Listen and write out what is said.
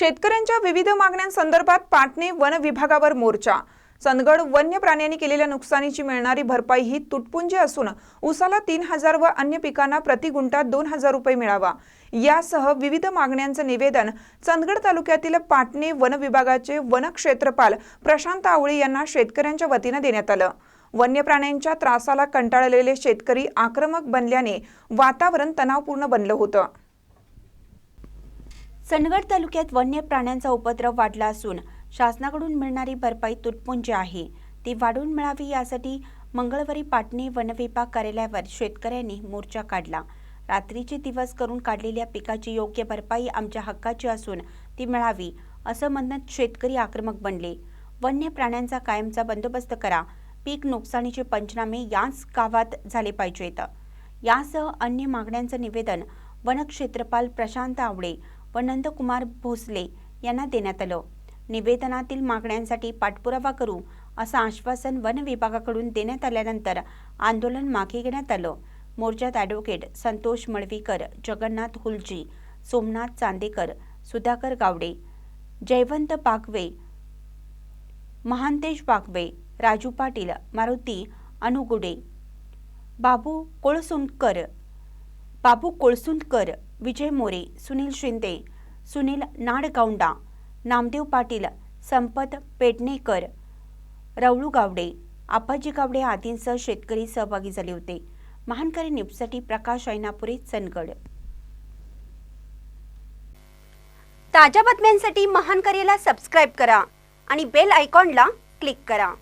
शेतकऱ्यांच्या विविध मागण्यांसंदर्भात पाटणे वन विभागावर मोर्चा. चंदगड वन्य प्राण्यांनी केलेल्या नुकसानीची मिळणारी भरपाई ही तुटपुंजी असून उसाला तीन हजार व अन्य पिकांना प्रति गुंठा दोन हजार रुपये मिळावा. यासह विविध मागण्यांचं निवेदन चंदगड तालुक्यातील पाटणे वन विभागाचे वनक्षेत्रपाल प्रशांत आवळे यांना शेतकऱ्यांच्या वतीनं देण्यात आलं. वन्य प्राण्यांच्या त्रासाला कंटाळलेले शेतकरी आक्रमक बनल्याने वातावरण तणावपूर्ण बनलं होतं. चंदगड तालुक्यात वन्य प्राण्यांचा उपद्रव वाढला असून शासनाकडून मिळणारी भरपाई तुटपुंजी आहे. ती वाढून मिळावी यासाठी मंगळवारी पाटणे वनविभाग कार्यालयावर शेतकऱ्यांनी मोर्चा काढला. रात्रीचे दिवस करून काढलेल्या पिकाची योग्य भरपाई आमच्या हक्काची असून ती मिळावी असं म्हणत शेतकरी आक्रमक बनले. वन्य प्राण्यांचा कायमचा बंदोबस्त करा. पीक नुकसानीचे पंचनामे याच गावात झाले पाहिजेत. यासह अन्य मागण्यांचं निवेदन वनक्षेत्रपाल प्रशांत आवडे व नंदकुमार भोसले यांना देण्यात आलं. निवेदनातील मागण्यांसाठी पाठपुरावा करू असं आश्वासन वन विभागाकडून देण्यात आल्यानंतर आंदोलन मागे घेण्यात आलं. मोर्चात ॲडव्होकेट संतोष मळवीकर जगन्नाथ हुलजी सोमनाथ चांदेकर सुधाकर गावडे जयवंत पाकवे महांतेश पाकवे राजू पाटील मारुती अनुगुडे बाबू कोळसुंकर बाबू कोळसुंकर विजय मोरे सुनील शिंदे सुनील नाडगौंडा नामदेव पाटील संपत पेडणेकर रवळू गावडे आपाजी गावडे आदींसह शेतकरी सहभागी झाले होते. महानकरी न्यूजसाठी प्रकाश ऐनापुरे चनगड ताज्या बातम्यांसाठी महानकरीला सबस्क्राईब करा आणि बेल आयकॉनला क्लिक करा.